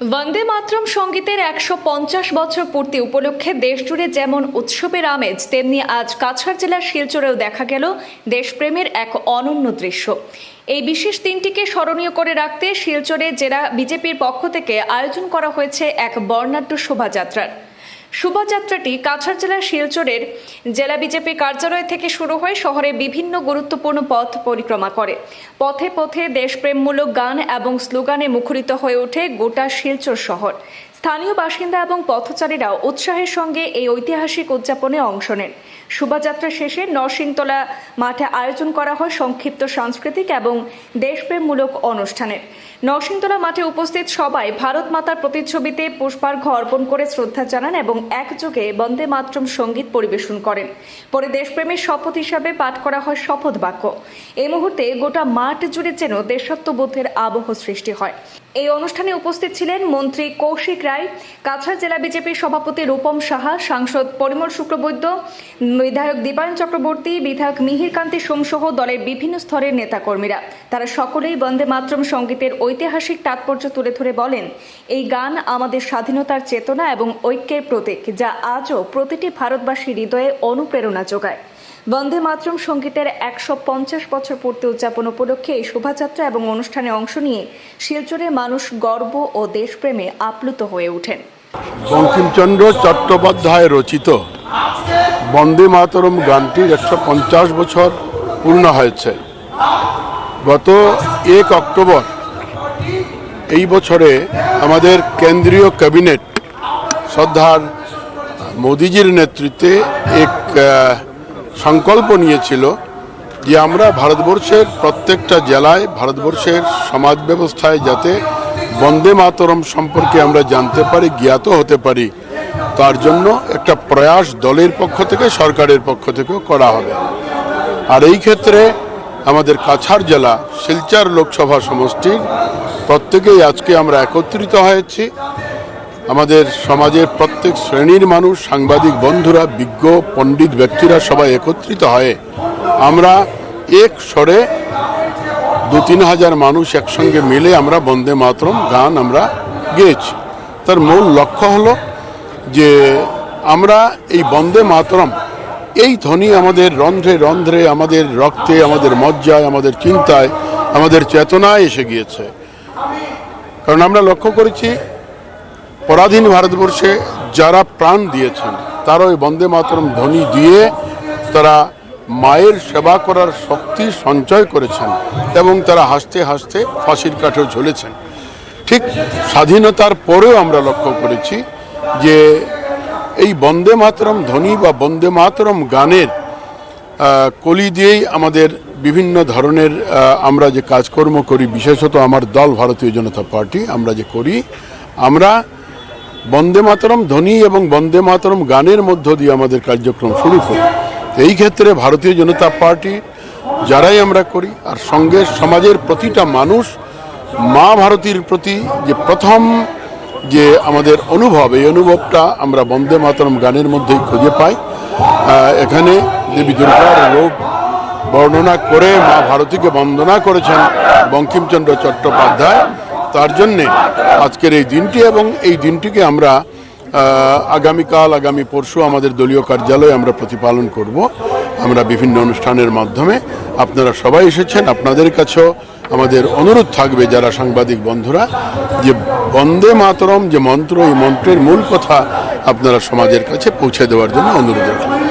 বন্দে মাতরম সঙ্গীতের একশো পঞ্চাশ বছর পূর্তি উপলক্ষে দেশজুড়ে যেমন উৎসবের আমেজ তেমনি আজ কাছাড় জেলার শিলচরেও দেখা গেল দেশপ্রেমের এক অনন্য দৃশ্য এই বিশেষ দিনটিকে স্মরণীয় করে রাখতে শিলচরে জেলা বিজেপির পক্ষ থেকে আয়োজন করা হয়েছে এক বর্ণাঢ্য শোভাযাত্রার শোভাযাত্রাটি কাছাড় জেলার শিলচরের জেলা বিজেপি কার্যালয় থেকে শুরু হয়ে শহরে বিভিন্ন গুরুত্বপূর্ণ পথ পরিক্রমা করে। পথে পথে দেশপ্রেমমূলক গান এবং স্লোগানে মুখরিত হয়ে ওঠে গোটা শিলচর শহর। স্থানীয় বাসিন্দা এবং পথচারীরাও উৎসাহের সঙ্গে এই ঐতিহাসিক উদযাপনে অংশ নেন। শোভাযাত্রা শেষে নরসিংতলা মাঠে আয়োজন করা হয় সংক্ষিপ্ত সাংস্কৃতিক এবং দেশপ্রেমমূলক অনুষ্ঠানের। নরসিংতলা মাঠে উপস্থিত সবাই ভারত মাতার প্রতিচ্ছবিতে পুষ্পার্ঘ অর্পণ করে শ্রদ্ধা জানান এবং একযোগে বন্দে মাতরম সংগীত পরিবেশন করেন। পরে দেশপ্রেমের শপথ হিসাবে পাঠ করা হয় শপথ বাক্য এই মুহূর্তে গোটা মাঠ জুড়ে যেন দেশাত্মবোধের আবহ সৃষ্টি হয়। এই অনুষ্ঠানে উপস্থিত ছিলেন মন্ত্রী কৌশিক রায়, কাছাড় জেলা বিজেপির সভাপতি রূপম সাহা, সাংসদ পরিমল শুক্রবৈদ্য বিধায়ক দীপায়ন চক্রবর্তী, বিধায়ক মিহির কান্তি সোমসহ দলের বিভিন্ন স্তরের নেতাকর্মীরা। তারা সকলেই বন্দে মাতরম সঙ্গীতের ঐতিহাসিক তাৎপর্য তুলে ধরে বলেন, এই গান আমাদের স্বাধীনতার চেতনা এবং ঐক্যের প্রতীক, যা আজও প্রতিটি ভারতবাসীর হৃদয়ে অনুপ্রেরণা যোগায়। বন্দে মাতরম সঙ্গীতের একশো পঞ্চাশ বছর পূর্তি উদযাপন উপলক্ষে এই শোভাযাত্রা এবং অনুষ্ঠানে অংশ নিয়ে শিলচরের মানুষ গর্ব ও দেশপ্রেমে আপ্লুত হয়ে ওঠেন। বঙ্কিমচন্দ্র চট্টোপাধ্যায় রচিত বন্দে মাতরম গানটির একশো পঞ্চাশ বছর পূর্ণ হয়েছে। গত এক অক্টোবর এই বছরে আমাদের কেন্দ্রীয় ক্যাবিনেট শ্রদ্ধার মোদিজির নেতৃত্বে এক সংকল্প নিয়েছিল যে আমরা ভারতবর্ষের প্রত্যেকটা জেলায় ভারতবর্ষের সমাজ ব্যবস্থায় যাতে বন্দে মাতরম সম্পর্কে আমরা জানতে পারি, জ্ঞাত হতে পারি, তার জন্য একটা প্রয়াস দলের পক্ষ থেকে, সরকারের পক্ষ থেকেও করা হবে। আর এই ক্ষেত্রে আমাদের কাছাড় জেলা, শিলচার লোকসভা সমষ্টির প্রত্যেকেই আজকে আমরা একত্রিত হয়েছি। আমাদের সমাজের প্রত্যেক শ্রেণির মানুষ, সাংবাদিক বন্ধুরা, বিজ্ঞ পণ্ডিত ব্যক্তিরা সবাই একত্রিত হয়ে আমরা এক স্বরে দু তিন হাজার মানুষ একসঙ্গে মিলে আমরা বন্দে মাতরম গান আমরা গেয়েছি। তার মূল লক্ষ্য হলো যে আমরা এই বন্দে মাতরম, এই ধ্বনি আমাদের রন্ধ্রে রন্ধ্রে, আমাদের রক্তে, আমাদের মজ্জায়, আমাদের চিন্তায়, আমাদের চেতনায় এসে গিয়েছে। কারণ আমরা লক্ষ্য করেছি পরাধীন ভারতবর্ষে যারা প্রাণ দিয়েছেন তারা ওই বন্দে মাতরম ধ্বনি দিয়ে তারা মায়ের সেবা করার শক্তি সঞ্চয় করেছেন এবং তারা হাসতে হাসতে ফাঁসির কাঠেও ঝুলেছেন। ঠিক স্বাধীনতার পরেও আমরা লক্ষ্য করেছি যে এই বন্দে মাতরম ধ্বনি বা বন্দে মাতরম গানের কলি দিয়েই আমাদের বিভিন্ন ধরনের আমরা যে কাজকর্ম করি, বিশেষত আমার দল, ভারতীয় জনতা পার্টি, আমরা যে করি, আমরা বন্দে মাতরম ধ্বনি এবং বন্দে মাতরম গানের মধ্য দিয়ে আমাদের কার্যক্রম শুরু করি। এই ক্ষেত্রে ভারতীয় জনতা পার্টি যারাই আমরা করি, আর সঙ্গে সমাজের প্রতিটা মানুষ, মা ভারতীর প্রতি যে প্রথম যে আমাদের অনুভব, এই অনুভবটা আমরা বন্দে মাতরম গানের মধ্যেই খুঁজে পাই। এখানে দেবী দুর্গার রূপ বর্ণনা করে মা ভারতীকে বন্দনা করেছেন বঙ্কিমচন্দ্র চট্টোপাধ্যায়। তার জন্যে আজকের এই দিনটি এবং এই দিনটিকে আমরা আগামীকাল, আগামী পরশু আমাদের দলীয় কার্যালয়ে আমরা প্রতিপালন করব। আমরা বিভিন্ন অনুষ্ঠানের মাধ্যমে। আপনারা সবাই এসেছেন, আপনাদের কাছেও আমাদের অনুরোধ থাকবে যারা সাংবাদিক বন্ধুরা, যে বন্দে মাতরম যে মন্ত্র, এই মন্ত্রের মূল কথা আপনারা সমাজের কাছে পৌঁছে দেওয়ার জন্য অনুরোধ রাখবেন